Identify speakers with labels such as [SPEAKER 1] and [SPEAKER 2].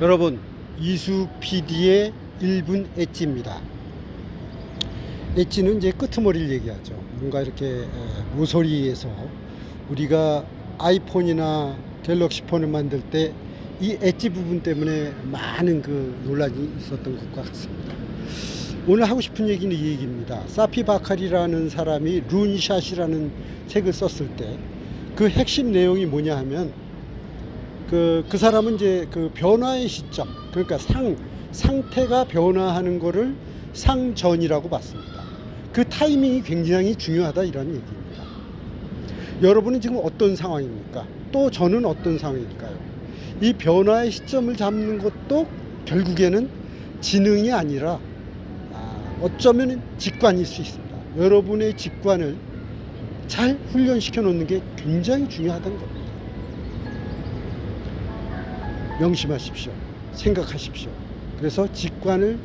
[SPEAKER 1] 여러분 이수 PD의 1분 엣지입니다. 엣지는 이제 끄트머리를 얘기하죠. 뭔가 이렇게 에, 모서리에서 우리가 아이폰이나 갤럭시 폰을 만들 때 이 엣지 부분 때문에 많은 그 논란이 있었던 것 같습니다. 오늘 하고 싶은 얘기는 이 얘기입니다. 사피 바카리라는 사람이 룬샷이라는 책을 썼을 때 그 핵심 내용이 뭐냐 하면 그, 그 사람은 이제 그 변화의 시점, 그러니까 상, 상태가 변화하는 거를 상전이라고 봤습니다. 그 타이밍이 굉장히 중요하다 이런 얘기입니다. 여러분은 지금 어떤 상황입니까? 또 저는 어떤 상황일까요? 이 변화의 시점을 잡는 것도 결국에는 지능이 아니라 아, 어쩌면 직관일 수 있습니다. 여러분의 직관을 잘 훈련시켜 놓는 게 굉장히 중요하다는 겁니다. 명심하십시오. 생각하십시오. 그래서 직관을